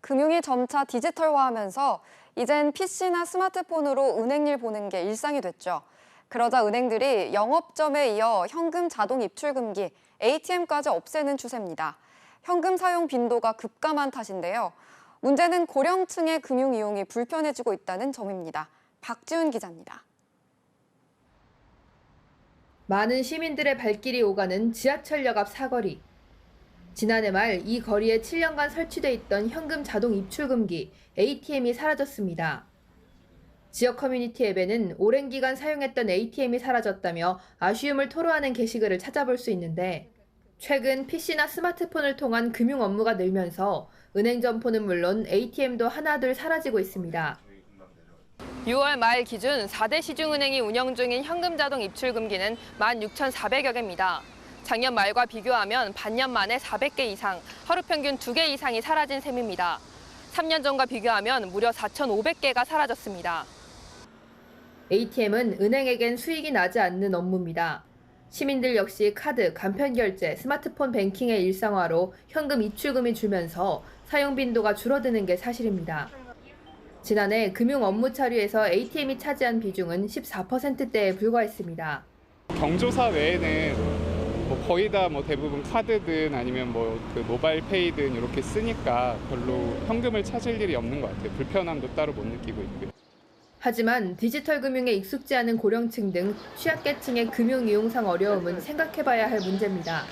금융이 점차 디지털화하면서 이젠 PC나 스마트폰으로 은행일 보는 게 일상이 됐죠. 그러자 은행들이 영업점에 이어 현금 자동 입출 금기, ATM까지 없애는 추세입니다. 현금 사용 빈도가 급감한 탓인데요. 문제는 고령층의 금융 이용이 불편해지고 있다는 점입니다. 박지훈 기자입니다. 많은 시민들의 발길이 오가는 지하철역 앞 사거리. 지난해 말 이 거리에 7년간 설치돼 있던 현금 자동 입출금기 ATM이 사라졌습니다. 지역 커뮤니티 앱에는 오랜 기간 사용했던 ATM이 사라졌다며 아쉬움을 토로하는 게시글을 찾아볼 수 있는데 최근 PC나 스마트폰을 통한 금융 업무가 늘면서 은행 점포는 물론 ATM도 하나둘 사라지고 있습니다. 6월 말 기준 4대 시중은행이 운영 중인 현금 자동 입출 금기는 16,400여 개입니다. 작년 말과 비교하면 반년 만에 400개 이상, 하루 평균 2개 이상이 사라진 셈입니다. 3년 전과 비교하면 무려 4,500개가 사라졌습니다. ATM은 은행에겐 수익이 나지 않는 업무입니다. 시민들 역시 카드, 간편 결제, 스마트폰 뱅킹의 일상화로 현금 입출금이 줄면서 사용 빈도가 줄어드는 게 사실입니다. 지난해 금융 업무 처리에서 ATM이 차지한 비중은 14%대에 불과했습니다. 경조사 외에는 뭐 거의 다 뭐 대부분 카드든 아니면 뭐 그 모바일 페이든 이렇게 쓰니까 별로 현금을 찾을 일이 없는 것 같아요. 불편함도 따로 못 느끼고 있고요. 하지만 디지털 금융에 익숙지 않은 고령층 등 취약계층의 금융 이용상 어려움은 생각해봐야 할 문제입니다.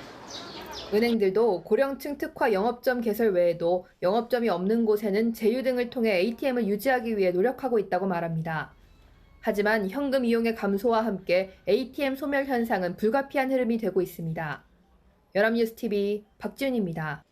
은행들도 고령층 특화 영업점 개설 외에도 영업점이 없는 곳에는 제휴 등을 통해 ATM을 유지하기 위해 노력하고 있다고 말합니다. 하지만 현금 이용의 감소와 함께 ATM 소멸 현상은 불가피한 흐름이 되고 있습니다. 연합뉴스 TV 박지훈입니다.